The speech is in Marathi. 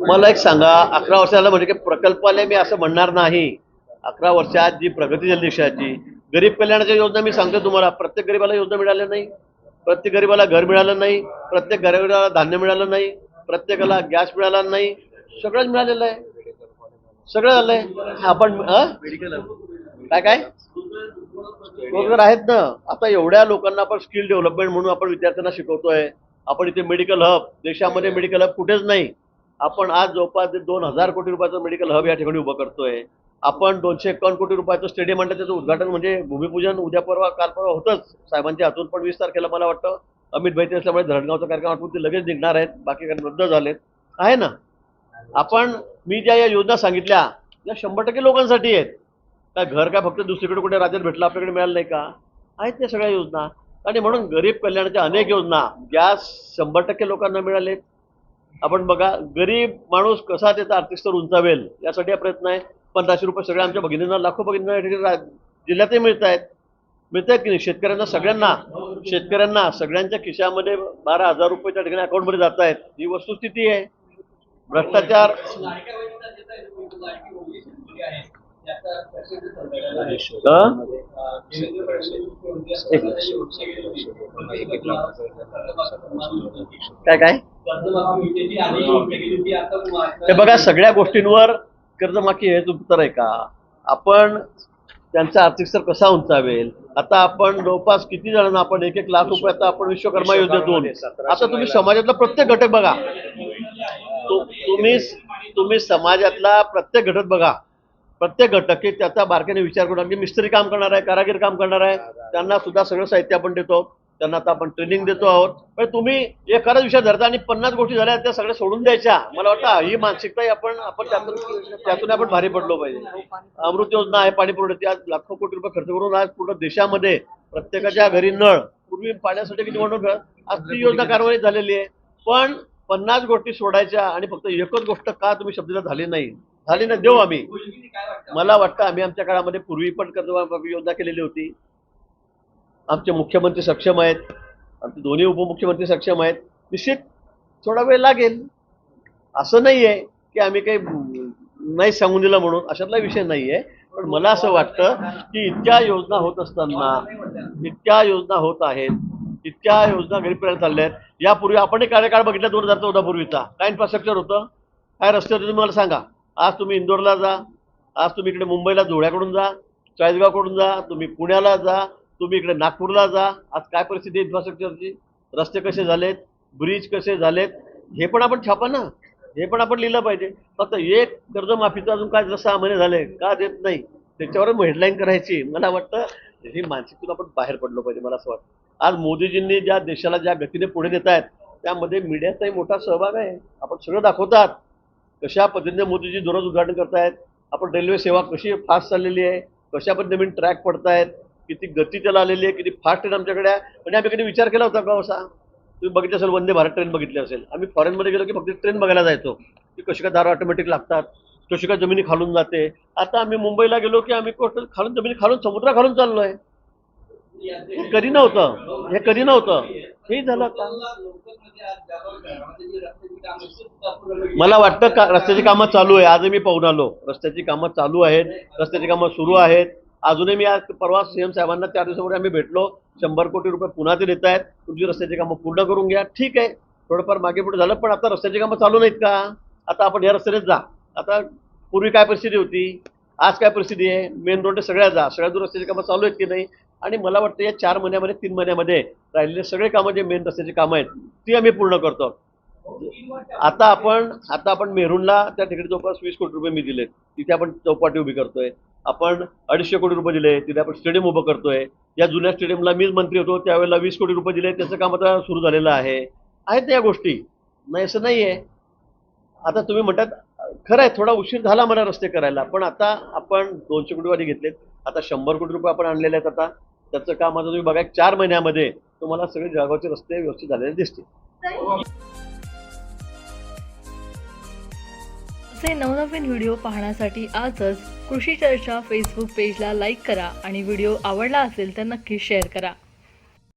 मला एक सांगा अकरा वर्षाला म्हणजे की प्रकल्पाने मी असं म्हणणार नाही. अकरा वर्षात जी प्रगती झाली देशाची गरीब कल्याणाच्या योजना मी सांगतो तुम्हाला. प्रत्येक गरीबाला योजना मिळाल्या नाही. प्रत्येक गरीबाला घर मिळालं नाही. प्रत्येक गरीबाला धान्य मिळालं नाही. प्रत्येकाला गॅस मिळाला नाही. सगळंच मिळालेलं आहे. सगळं झालंय आपण काय काय? रोजगार आहेत ना. आता एवढ्या लोकांना आपण स्किल डेव्हलपमेंट म्हणून आपण विद्यार्थ्यांना शिकवतोय. आपण इथे मेडिकल हब देशामध्ये मेडिकल हब कुठेच नाही. आपण आज जवळपास दोन हजार कोटी रुपयाचं मेडिकल हब या ठिकाणी उभं करतोय. आपण दोनशे एकावन्न कोटी रुपयाचं स्टेडियम म्हणतात त्याचं उद्घाटन म्हणजे भूमिपूजन उद्या परवा काल परवा होतंच. साहेबांच्या हातून पण वीस तारखेला मला वाटतं अमित भाई असल्यामुळे धरणगावचा कार्यक्रम आठवून ते लगेच निघणार आहेत. बाकी रद्द झालेत. आहे ना? आपण मी ज्या या योजना सांगितल्या या शंभर टक्के लोकांसाठी आहेत. काय घर काय फक्त दुसरीकडे कुठे राज्यात भेटलं आपल्याकडे मिळालं नाही का? आहेत त्या सगळ्या योजना. आणि म्हणून गरीब कल्याणाच्या अनेक योजना. गॅस शंभर टक्के लोकांना मिळालेत. आपण बघा गरीब माणूस कसा त्याचा आर्थिक स्तर उंचावेल यासाठी हा प्रयत्न आहे. पंधराशे रुपये सगळ्या आमच्या भगिनींना लाखो भगिनींना ठिकाणी जिल्ह्यातही मिळत आहेत मिळत आहेत की नाही? शेतकऱ्यांना सगळ्यांना शेतकऱ्यांना सगळ्यांच्या खिशामध्ये बारा हजार रुपये त्या ठिकाणी अकाउंटमध्ये जात आहेत ही वस्तुस्थिती आहे. भ्रष्टाचार काय काय? हे. बघा सगळ्या गोष्टींवर कर्जमाफी हेच उत्तर आहे का? आपण त्यांचा आर्थिक स्तर कसा उंचावेल? आता आपण जवळपास किती जणांना आपण एक एक लाख रुपये आता आपण विश्वकर्मा योजनेतून आता तुम्ही समाजातला प्रत्येक घटक बघा. तु- तुम्ही तुम्ही समाजातला प्रत्येक घटक बघा. प्रत्येक घटक की त्याचा बारकाईने विचार करून अगदी मिस्त्री काम करणार आहे कारागीर काम करणार आहे. त्यांना सुद्धा सगळं साहित्य आपण देतो. त्यांना आता आपण ट्रेनिंग देतो आहोत. पण तुम्ही एखादा विषय धरता आणि पन्नास गोष्टी झाल्या त्या सगळ्या सोडून द्यायच्या. मला वाटतं ही मानसिकता आपण आपण त्यातून त्यातून आपण भारी पडलो पाहिजे. अमृत योजना आहे पाणी पुरवठ्याची आज लाखो कोटी रुपये खर्च करून आज पूर्ण देशामध्ये प्रत्येकाच्या घरी नळ. पूर्वी पाण्यासाठी किती म्हणून आज ती योजना कारवाई झालेली आहे. पण पन्नास गोष्टी सोडायच्या आणि फक्त एकच गोष्ट का तुम्ही शब्दाला झाली नाही? झाली नाही देऊ आम्ही. मला वाटतं आम्ही आमच्या काळामध्ये पूर्वी पण कर्जमाफी योजना केलेली होती. आमचे मुख्यमंत्री सक्षम आहेत. आमचे दोन्ही उपमुख्यमंत्री सक्षम आहेत. निश्चित थोडा वेळ लागेल. असं नाही आहे की आम्ही काही नाही सांगून दिलं म्हणून. अशातला विषय नाही आहे पण मला असं वाटतं की इतक्या योजना होत असताना इतक्या योजना होत आहेत इतक्या योजना गरीबपर्यंत चालल्या आहेत यापूर्वी आपण एक कार्यकाळ बघितला दोन हजार चौदा पूर्वीचा. काय इन्फ्रास्ट्रक्चर होतं? काय रस्ते होते तुम्ही मला सांगा. आज तुम्ही इंदोरला जा. आज तुम्ही इकडे मुंबईला धुळ्याकडून जा. चाळीसगावकडून जा. तुम्ही पुण्याला जा. तुम्ही इकडे नागपूरला जा. आज काय परिस्थिती इन्फ्रास्ट्रक्चरची रस्ते कसे झालेत? ब्रिज कसे झालेत? हे पण आपण छापा ना. हे पण आपण लिहिलं पाहिजे. फक्त एक कर्जमाफीचं अजून काय सहा महिने झाले का देत नाही त्याच्यावर हेडलाईन करायची. मला वाटतं ही मानसिकतून आपण बाहेर पडलो पाहिजे मला असं वाटतं. आज मोदीजींनी ज्या देशाला ज्या गतीने पुढे नेत आहेत त्यामध्ये मीडियाचाही मोठा सहभाग आहे. आपण सगळं दाखवतात. कशा पद्धतीने मोदीजी दररोज उद्घाटन करतायत? आपण रेल्वे सेवा कशी फास्ट चाललेली आहे? कशा पद्धतीने नवीन ट्रॅक पडतायत? किती गती त्याला आलेली आहे? किती फास्ट ट्रेन आमच्याकडे आहे? म्हणजे आम्ही कधी विचार केला होता का असा? तुम्ही बघितलं असेल वंदे भारत ट्रेन बघितली असेल. आम्ही फॉरेनमध्ये गेलो की फक्त ट्रेन बघायला जायचो. की कशी काय दार ऑटोमॅटिक लागतात? कशी काय जमिनी खालून जाते? आता आम्ही मुंबईला गेलो की आम्ही कोस्टल खालून जमिनी खालून समुद्रा खालून आहे हे कधी नव्हतं? हे कधी नव्हतं? हे झालं आता मला वाटतं का रस्त्याची कामं चालू आहे. आजही मी पाहून आलो. रस्त्याची कामं चालू आहेत. रस्त्याची कामं सुरू आहेत. अजूनही मी आज परवा सीएम साहेबांना चार दिवसापूर्वी आम्ही भेटलो. शंभर कोटी रुपये पुन्हा ते देत आहेत. तुमची रस्त्याची कामं पूर्ण करून घ्या. ठीक आहे. थोडंफार मागे पुढे झालं पण आता रस्त्याची कामं चालू नाहीत का? आता आपण या रस्त्यानेच जा. आता पूर्वी काय परिस्थिती होती? आज काय परिस्थिती आहे? मेन रोड सगळ्या जा. सगळ्या दूर रस्त्याची कामं चालू आहेत की नाही? आणि मला वाटतं या चार महिन्यामध्ये तीन महिन्यामध्ये राहिलेले सगळे कामं जे मेन रस्त्याची कामं आहेत ती आम्ही पूर्ण करतो. आता आपण आता आपण मेहरूनला त्या ठिकाणी जवळपास वीस कोटी रुपये मी दिलेत तिथे आपण चौपाटी उभी करतोय. आपण अडीचशे कोटी रुपये दिले. तिथे आपण स्टेडियम उभं करतोय. या जुन्या स्टेडियमला मीच मंत्री होतो. त्यावेळेला वीस कोटी रुपये दिले. त्याचं काम आता सुरू झालेलं आहे. आहेत या गोष्टी. नाही असं नाही आहे आता तुम्ही म्हणतात खरं आहे थोडा उशीर झाला मला रस्ते करायला. पण आता आपण दोनशे कोटी वाली घेतलेत. आता शंभर कोटी रुपये आपण आणलेले आहेत आता. त्याचं काम आता तुम्ही बघा चार महिन्यामध्ये तुम्हाला सगळे जळगावचे रस्ते व्यवस्थित झालेले दिसतील. असे नवनवीन व्हिडिओ पाहण्यासाठी आजच कृषी चर्चा फेसबुक पेजला लाईक करा आणि व्हिडिओ आवडला असेल तर नक्की शेअर करा.